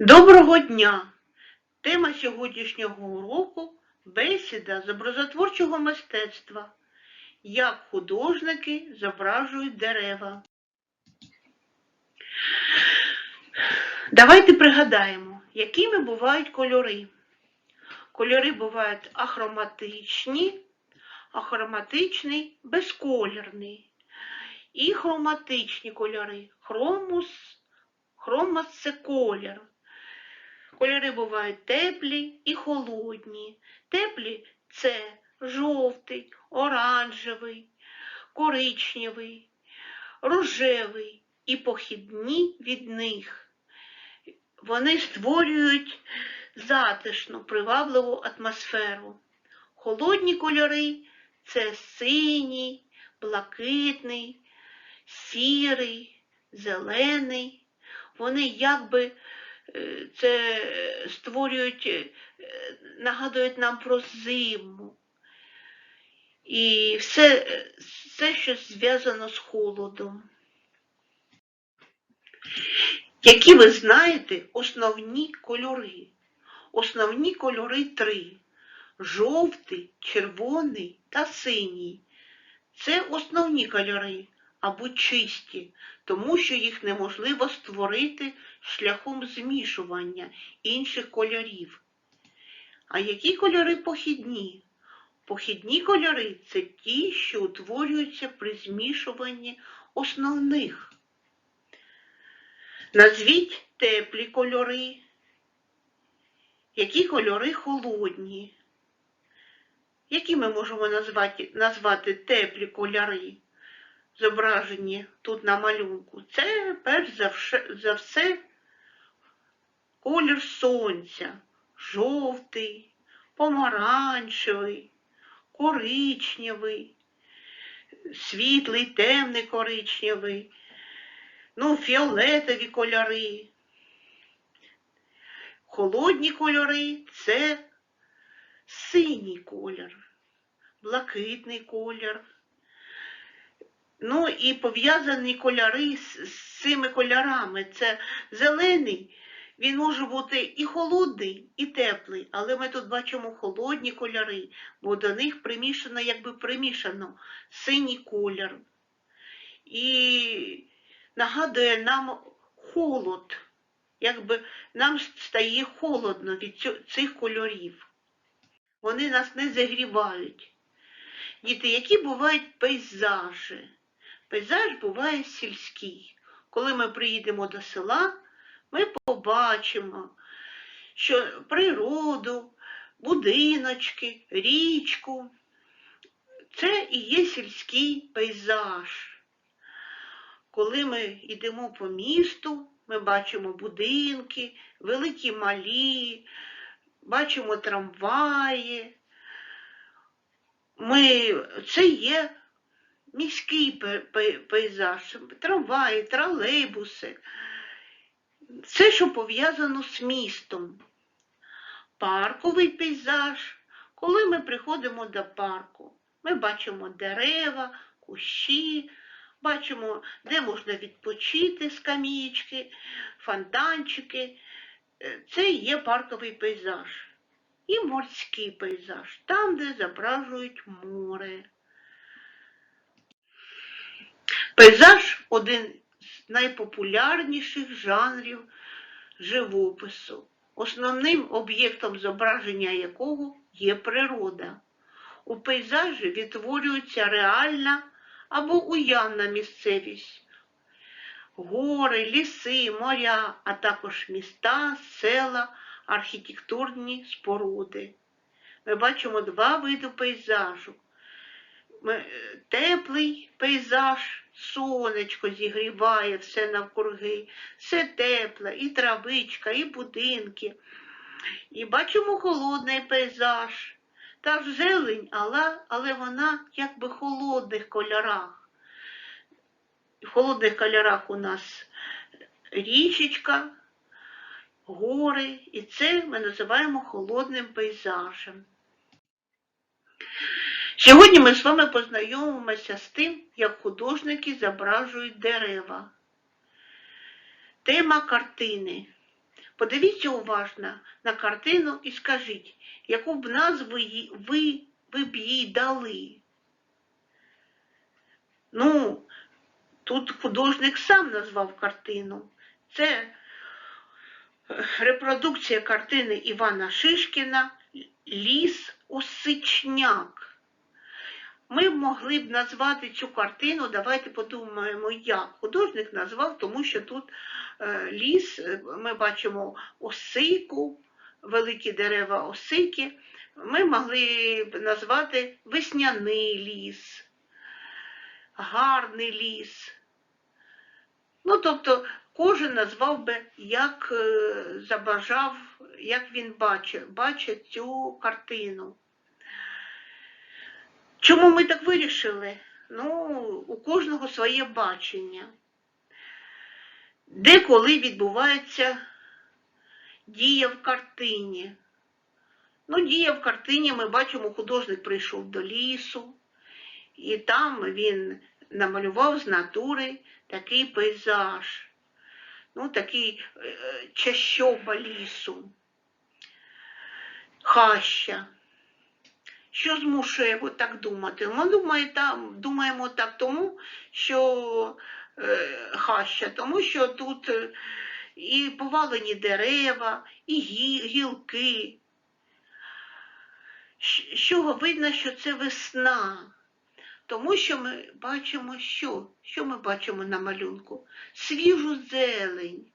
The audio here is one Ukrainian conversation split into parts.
Доброго дня! Тема сьогоднішнього уроку бесіда з образотворчого мистецтва. Як художники зображують дерева. Давайте пригадаємо, якими бувають кольори. Кольори бувають ахроматичні, ахроматичний безколірний і хроматичні кольори. Хромус, хромас це колір. Кольори бувають теплі і холодні. Теплі це жовтий, оранжевий, коричневий, рожевий і похідні від них. Вони створюють затишну, привабливу атмосферу. Холодні кольори це синій, блакитний, сірий, зелений. Вони якби це створюють, е, нагадують нам про зиму. І все, все що зв'язано з холодом. Які ви знаєте основні кольори? Основні кольори три: жовтий, червоний та синій. Це основні кольори або чисті, тому що їх неможливо створити шляхом змішування інших кольорів. А які кольори похідні? Похідні кольори це ті, що утворюються при змішуванні основних. Назвіть теплі кольори. Які кольори холодні? Які ми можемо назвати, назвати теплі кольори, зображені тут на малюнку? Це перш за все колір сонця, жовтий, помаранчевий, коричневий, світлий, темний коричневий, ну, фіолетові кольори. Холодні кольори це синій колір, блакитний колір. Ну і пов'язані кольори з, з цими кольорами. Це зелений, він може бути і холодний, і теплий, але ми тут бачимо холодні кольори, бо до них примішано, якби примішано синій колір. І нагадує нам холод, якби нам стає холодно від цих кольорів. Вони нас не загрівають. Діти, які бувають пейзажі? Пейзаж буває сільський. Коли ми приїдемо до села, ми побачимо, що природу, будиночки, річку. Це і є сільський пейзаж. Коли ми йдемо по місту, ми бачимо будинки, великі малі, бачимо трамваї. Ми, це є міський пе- пе- пейзаж, трамваї, тролейбуси. Все, що пов'язано з містом. Парковий пейзаж. Коли ми приходимо до парку, ми бачимо дерева, кущі, бачимо, де можна відпочити скам'ячки, фонтанчики. Е, Це є парковий пейзаж. І морський пейзаж, там, де зображують море. Пейзаж один з найпопулярніших жанрів живопису, основним об'єктом зображення якого є природа. У пейзажі відтворюється реальна або уявна місцевість, гори, ліси, моря, а також міста, села, архітектурні споруди. Ми бачимо два види пейзажу. Е, Теплий пейзаж, сонечко зігріває все навкруги, все тепле, і травичка, і будинки. І бачимо холодний пейзаж. Та ж зелень, але, але вона якби в холодних кольорах. В холодних кольорах у нас річечка, гори, і це ми називаємо холодним пейзажем. Сьогодні ми з вами познайомимося з тим, як художники зображують дерева. Тема картини. Подивіться уважно на картину і скажіть, яку б назву ви, ви б їй дали? Ну, тут художник сам назвав картину. Це е, репродукція картини Івана Шишкіна Ліс Осичняк. Ми б могли б назвати цю картину, давайте подумаємо, як. Художник назвав, тому що тут е, ліс, е, ми бачимо осику, великі дерева осики. Ми могли б назвати весняний ліс, гарний ліс. Ну, тобто, кожен назвав би, як е, забажав, як він бачить, бачить цю картину. Чому ми так вирішили? Ну, у кожного своє бачення. Де коли відбувається дія в картині. Ну, дія в картині, ми бачимо, художник прийшов до лісу, і там він намалював з натури такий пейзаж, ну, такий е, чащоба лісу, хаща. Що змушує його так думати? Ми думає, там, думаємо так тому, що е, хаща, тому що тут е, і повалені дерева, і гі- гілки. З чого видно, що це весна. Тому що ми бачимо що? Що ми бачимо на малюнку? Свіжу зелень,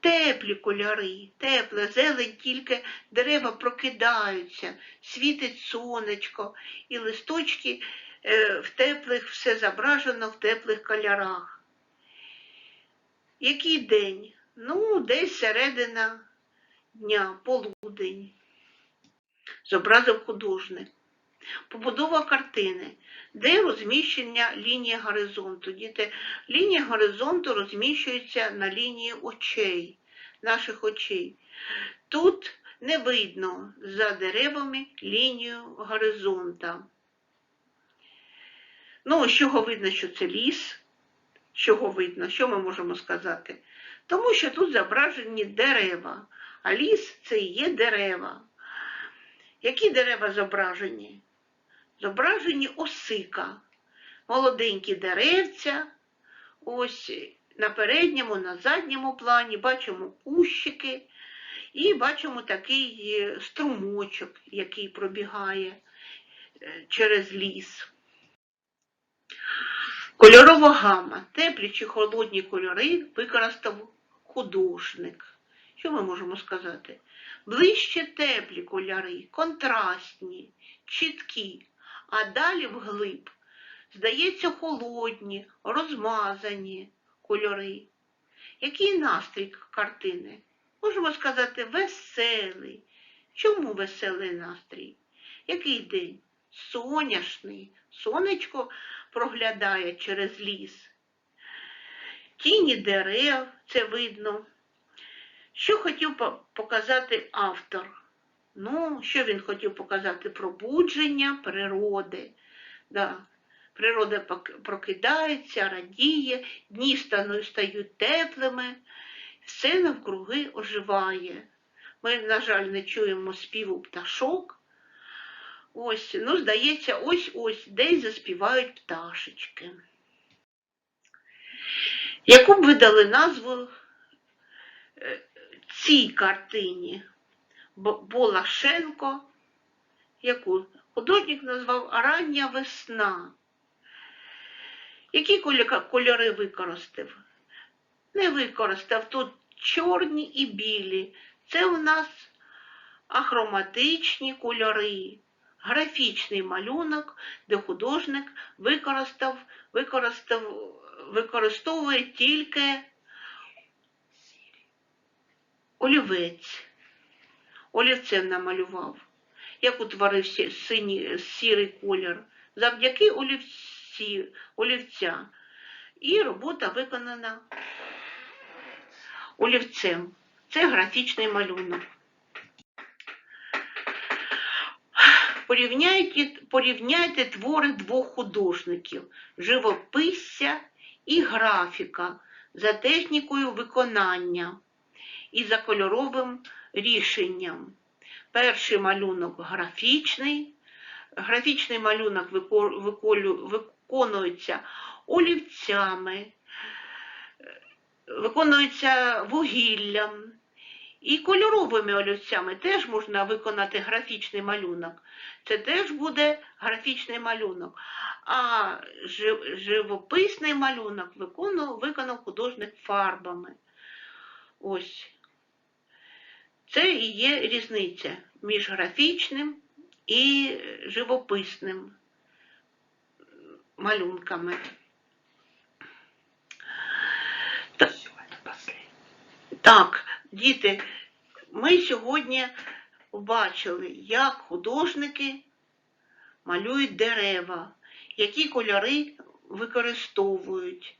теплі кольори, тепла зелень, тільки дерева прокидаються, світить сонечко, і листочки е, в теплих, все зображено в теплих кольорах. Який день? Ну, десь середина дня, полудень. Зобразив художник. Побудова картини. Де розміщення лінії горизонту? Діти, лінія горизонту розміщується на лінії очей, наших очей. Тут не видно за деревами лінію горизонта. Ну, з чого видно, що це ліс? Чого видно? Що ми можемо сказати? Тому що тут зображені дерева, а ліс це і є дерева. Які дерева зображені? Зображені осика, молоденькі деревця, ось на передньому, на задньому плані бачимо кущики і бачимо такий е, струмочок, який пробігає е, через ліс. Кольорова гама. Теплі чи холодні кольори використав художник. Що ми можемо сказати? Ближче теплі кольори, контрастні, чіткі, а далі вглиб, здається, холодні, розмазані кольори. Який настрій картини? Можемо сказати, веселий. Чому веселий настрій? Який день? Соняшний. Сонечко проглядає через ліс. Тіні дерев, це видно. Що хотів показати автор? Ну, що він хотів показати? Пробудження природи. Да. Природа прокидається, радіє, дні стають теплими, все навкруги оживає. Ми, на жаль, не чуємо співу пташок. Ось, ну, здається, ось-ось десь заспівають пташечки. Яку б ви дали назву е, цій картині? Бо- Болашенко, яку художник назвав Рання весна. Які кольори використав? Не використав тут чорні і білі. Це у нас ахроматичні кольори, графічний малюнок, де художник використав, використав, використовує тільки олівець. Олівцем намалював, як утворився синій сірий колір, завдяки олівці, олівця. І робота виконана олівцем. Це графічний малюнок. Порівняйте, порівняйте твори двох художників живописця і графіка за технікою виконання. І за кольоровим рішенням. Перший малюнок графічний. Графічний малюнок виконується олівцями, виконується вугіллям. І кольоровими олівцями теж можна виконати графічний малюнок. Це теж буде графічний малюнок. А живописний малюнок виконав художник фарбами. Ось. Це і є різниця між графічним і живописним малюнками. Так, діти, ми сьогодні побачили, як художники малюють дерева, які кольори використовують,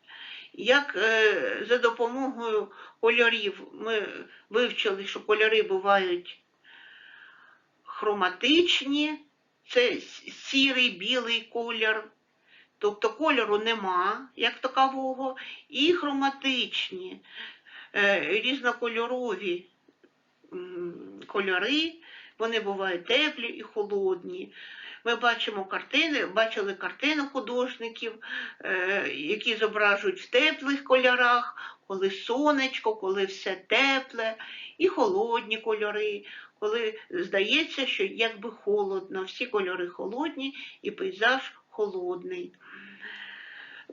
як е, за допомогою кольорів ми вивчили, що кольори бувають хроматичні, це сірий, білий колір, тобто кольору нема як такового, і хроматичні, е, різнокольорові кольори, вони бувають теплі і холодні. Ми бачимо картини, бачили картини художників, е, які зображують в теплих кольорах, коли сонечко, коли все тепле, і холодні кольори, коли здається, що якби холодно, всі кольори холодні і пейзаж холодний.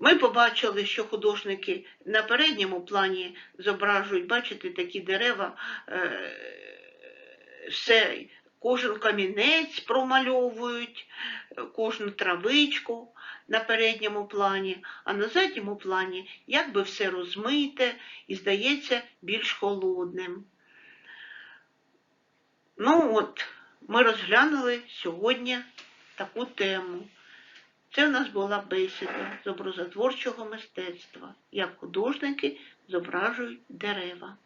Ми побачили, що художники на передньому плані зображують, бачите, такі дерева, е, все, кожен камінець промальовують, е, кожну травичку на передньому плані, а на задньому плані якби все розмите і здається більш холодним. Ну от, ми розглянули сьогодні таку тему. Це в нас була бесіда з образотворчого мистецтва, як художники зображують дерева.